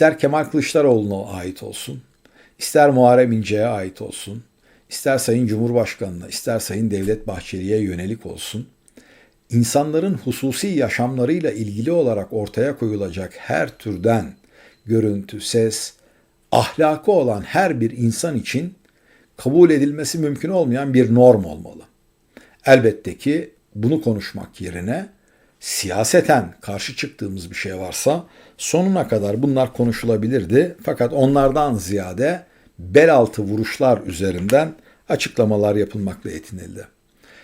ister Kemal Kılıçdaroğlu'na ait olsun, ister Muharrem İnce'ye ait olsun, ister Sayın Cumhurbaşkanı'na, ister Sayın Devlet Bahçeli'ye yönelik olsun, insanların hususi yaşamlarıyla ilgili olarak ortaya koyulacak her türden görüntü, ses, ahlakı olan her bir insan için kabul edilmesi mümkün olmayan bir norm olmalı. Elbette ki bunu konuşmak yerine siyaseten karşı çıktığımız bir şey varsa sonuna kadar bunlar konuşulabilirdi. Fakat onlardan ziyade bel altı vuruşlar üzerinden açıklamalar yapılmakla yetinildi.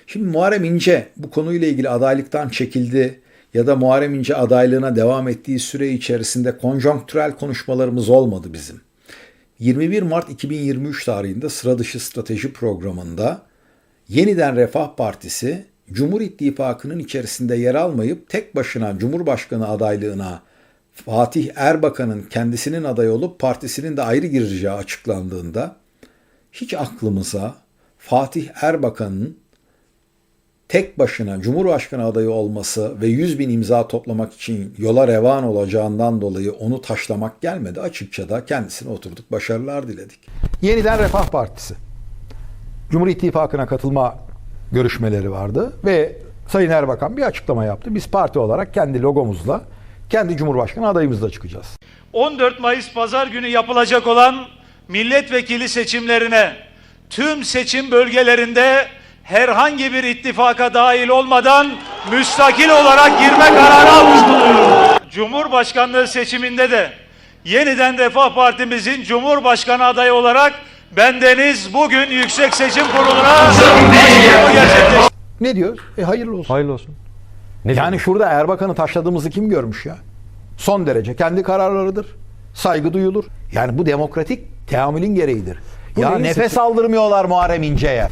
Şimdi Muharrem İnce bu konuyla ilgili adaylıktan çekildi ya da Muharrem İnce adaylığına devam ettiği süre içerisinde konjonktürel konuşmalarımız olmadı bizim. 21 Mart 2023 tarihinde sıra dışı strateji programında Yeniden Refah Partisi Cumhur İttifakı'nın içerisinde yer almayıp tek başına Cumhurbaşkanı adaylığına Fatih Erbakan'ın kendisinin aday olup partisinin de ayrı gireceği açıklandığında hiç aklımıza Fatih Erbakan'ın tek başına Cumhurbaşkanı adayı olması ve 100 bin imza toplamak için yola revan olacağından dolayı onu taşlamak gelmedi. Açıkça da kendisine oturduk başarılar diledik. Yeniden Refah Partisi. Cumhur İttifakı'na katılma görüşmeleri vardı ve Sayın Erbakan bir açıklama yaptı. Biz parti olarak kendi logomuzla, kendi Cumhurbaşkanı adayımızla çıkacağız. 14 Mayıs pazar günü yapılacak olan milletvekili seçimlerine tüm seçim bölgelerinde herhangi bir ittifaka dahil olmadan müstakil olarak girme kararı almış bulunuyorum. Cumhurbaşkanlığı seçiminde de yeniden Refah Partimizin Cumhurbaşkanı adayı olarak bendeniz bugün Yüksek Seçim Kurulu'na. Ne diyor? E hayırlı olsun. Hayırlı olsun. Ne Yani şurada Erbakan'ı taşladığımızı kim görmüş ya? Son derece kendi kararlarıdır. Saygı duyulur. Yani bu demokratik teamülün gereğidir. Bu ya nefes seçim- aldırmıyorlar Muharrem İnce'ye.